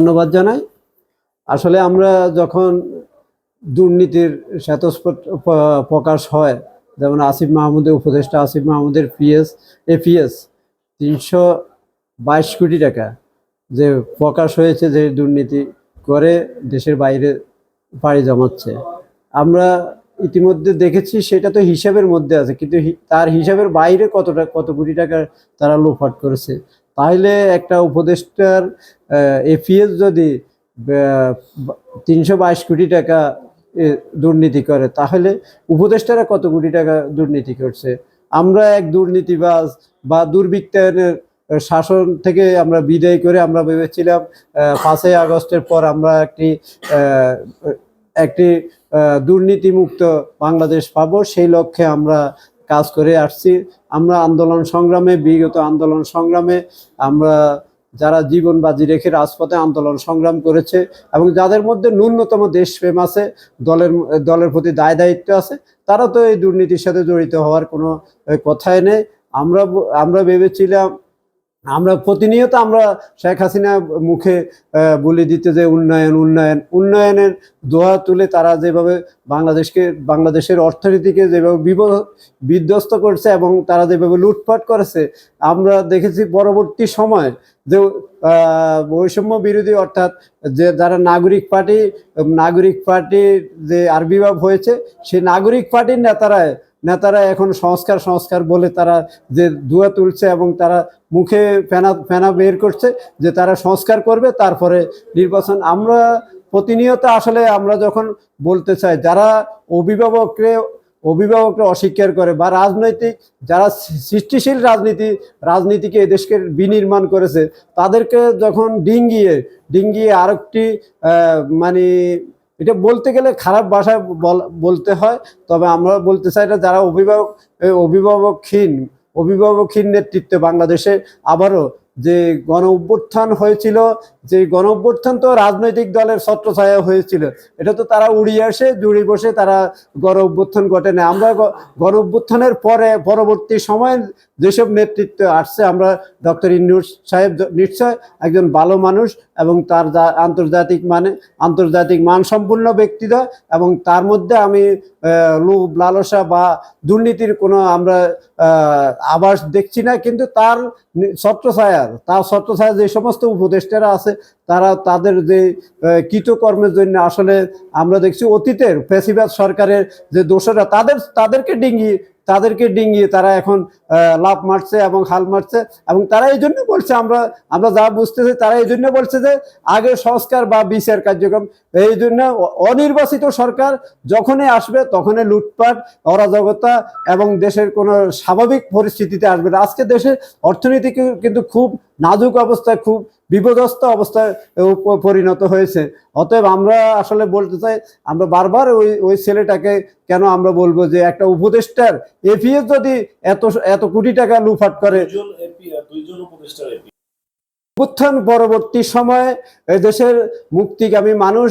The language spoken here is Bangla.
ধন্যবাদ জানাই। আসলে আমরা যখন দুর্নীতির স্বতঃস্ফট প্রকাশ হয়, যেমন আসিফ মাহমুদের উপদেষ্টা আসিফ মাহমুদের পিএস, এপিএস, তিনশো বাইশ কোটি টাকা যে প্রকাশ হয়েছে যে দুর্নীতি করে দেশের বাইরে পাড়ি জমাচ্ছে। আমরা ইতিমধ্যে দেখেছি সেটা তো হিসাবের মধ্যে আছে, কিন্তু তার হিসাবের বাইরে কতটা, কত কোটি টাকা তারা লোপাট করেছে। তাহলে একটা উপদেষ্টার এপিএস যদি তিনশো বাইশ কোটি টাকা দুর্নীতি করে, তাহলে উপদেষ্টারা কত কোটি টাকা দুর্নীতি করছে? আমরা এক দুর্নীতিবাজ বা দুর্বৃত্তায়নের শাসন থেকে আমরা বিদায় করে আমরা ভেবেছিলাম পাঁচই আগস্টের পর আমরা একটি একটি দুর্নীতিমুক্ত বাংলাদেশ পাবো। সেই লক্ষ্যে আমরা কাজ করে আসছি। আমরা আন্দোলন সংগ্রামে, বিগত আন্দোলন সংগ্রামে আমরা যারা জীবন বাজি রেখে রাজপথে আন্দোলন সংগ্রাম করেছে এবং যাদের মধ্যে ন্যূনতম দেশপ্রেম আছে, দলের দলের প্রতি দায় দায়িত্ব আছে, তারা তো এই দুর্নীতির সাথে জড়িত হওয়ার কোনো কথাই নেই। আমরা আমরা ভেবেছিলাম আমরা প্রতিনিয়ত আমরা শেখ হাসিনা মুখে বলে দিতে যে উন্নয়ন উন্নয়ন, উন্নয়নের দোয়া তুলে তারা যেভাবে বাংলাদেশকে, বাংলাদেশের অর্থনীতিকে যেভাবে বিব- বিধ্বস্ত করছে এবং তারা যেভাবে লুটপাট করেছে, আমরা দেখেছি পরবর্তী সময় যে বৈষম্য বিরোধী অর্থাৎ যে যারা নাগরিক পার্টি, নাগরিক পার্টির যে আবির্ভাব হয়েছে, সেই নাগরিক পার্টির নেতারা নেতারা এখন সংস্কার সংস্কার বলে তারা যে দুয়া তুলছে এবং তারা মুখে ফেনা ফেনা বের করছে যে তারা সংস্কার করবে, তারপরে নির্বাচন। আমরা প্রতিনিয়ত আসলে আমরা যখন বলতে চাই, যারা অভিভাবককে অভিভাবকরা অস্বীকার করে বা রাজনৈতিক, যারা সৃষ্টিশীল রাজনীতি, রাজনীতিকে এদেশকে বিনির্মাণ করেছে, তাদেরকে যখন ডিঙ্গিয়ে ডিঙ্গিয়ে আরেকটি মানে এটা বলতে গেলে খারাপ ভাষায় বল- বলতে হয়, তবে আমরা বলতে চাই না যারা অভিভাবক অভিভাবকহীন অভিভাবকহীন নেতৃত্বে বাংলাদেশে আবারও যে গণ অভ্যুত্থান হয়েছিল যে গণ অভ্যুত্থান তো রাজনৈতিক দলের ছত্রছায়া হয়েছিল। এটা তো তারা উড়িয়ে আসে, জুড়ে বসে তারা গণ অভ্যুত্থান ঘটে না। আমরা গণ অভ্যুত্থানের পরে, পরবর্তী সময়ে যেসব নেতৃত্ব আসছে, আমরা ডক্টর ইন্নুর সাহেব নিশ্চয় একজন ভালো মানুষ এবং তার আন্তর্জাতিক মানে আন্তর্জাতিক মানসম্পন্ন ব্যক্তিত্ব এবং তার মধ্যে আমি লোভ, লালসা বা দুর্নীতির কোনো আমরা আভাস দেখছি না, কিন্তু তার ছত্রছায়ার তার ছত্রছায়া যে সমস্ত উপদেষ্টারা আছে Et তারা তাদের যে কৃতকর্মের জন্য আসলে আমরা দেখছি অতীতের ফেসিবাদ সরকারের যে দোষরা, তাদের, তাদেরকে ডিঙ্গি, তাদেরকে ডিঙ্গিয়ে তারা এখন লাভ মারছে এবং হাল মারছে এবং তারা এই জন্য বলছে আমরা আমরা যা বুঝতেছি তারা এই জন্য বলছে যে আগে সংস্কার বা বিচার কার্যক্রম, এই জন্য অনির্বাচিত সরকার যখনই আসবে তখনই লুটপাট, অরাজকতা এবং দেশের কোনো স্বাভাবিক পরিস্থিতিতে আসবে। আজকে দেশের অর্থনীতি কিন্তু খুব নাজুক অবস্থায়, খুব বিপদস্ত অবস্থায় পরিণত হয়েছে। অতএব আমরা আসলে বলতে চাই আমরা বারবার ওই ওই ছেলেটাকে কেন আমরা বলব যে একটা উপদেষ্টার এপিএস যদি এত এত কোটি টাকা লুফাট করে। উত্থান পরবর্তী সময়ে এই দেশের মুক্তিকামী মানুষ